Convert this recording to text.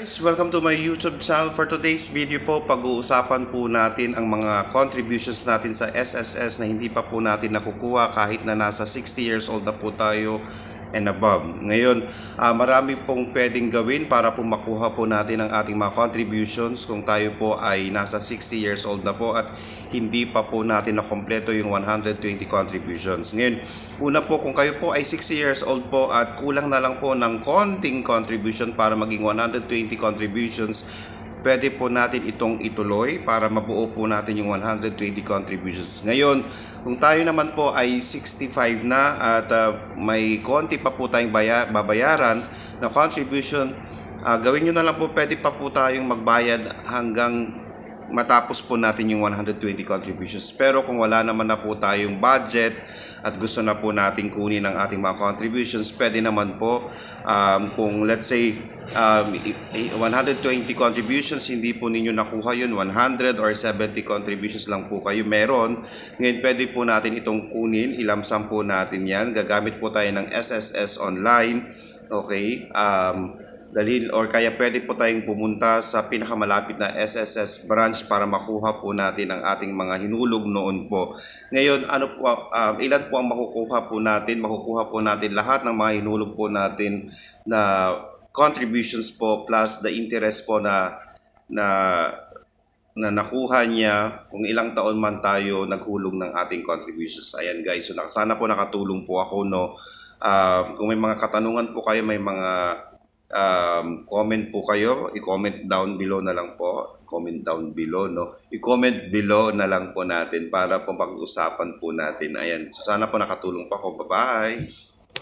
Guys, welcome to my YouTube channel. For today's video po, pag-uusapan po natin ang mga contributions natin sa SSS na hindi pa po natin nakukuha kahit na nasa 60 years old na po tayo and above. Ngayon, ah, marami pong pwedeng gawin para po makuha po natin ang ating mga contributions kung tayo po ay nasa 60 years old na po at hindi pa po natin nakompleto yung 120 contributions. Ngayon, una po kung kayo po ay 60 years old po at kulang na lang po ng konting contribution para maging 120 contributions, pwede po natin itong ituloy para mabuo po natin yung 120 contributions. Ngayon, kung tayo naman po ay 65 na at ah, may konti pa po tayong baya- babayaran na contribution, ah, gawin nyo na lang po, pwede pa po tayong magbayad hanggang matapos po natin yung 120 contributions. Pero kung wala naman na po tayong budget at gusto na po natin kunin ang ating mga contributions, pwede naman po um, kung let's say um, i- i- 120 contributions, hindi po ninyo nakuha yun, 100 or 70 contributions lang po kayo meron. Ngayon pwede po natin itong kunin, ilamsam po natin yan. Gagamit po tayo ng SSS online. Okay? Um, dalhin or kaya pwede po tayong pumunta sa pinakamalapit na SSS branch para makuha po natin ang ating mga hinulog noon po. Ngayon, ano po, um, ilan po ang makukuha po natin? Makukuha po natin lahat ng mga hinulog po natin na contributions po plus the interest po na na na nakuha niya kung ilang taon man tayo naghulog ng ating contributions. Ayan guys, so sana po nakatulong po ako no. Um, kung may mga katanungan po kayo, may mga um, comment po kayo, i-comment down below na lang po. Comment down below, no? I-comment below na lang po natin para po pag-usapan po natin. Ayan, so sana po nakatulong po ako. Bye-bye!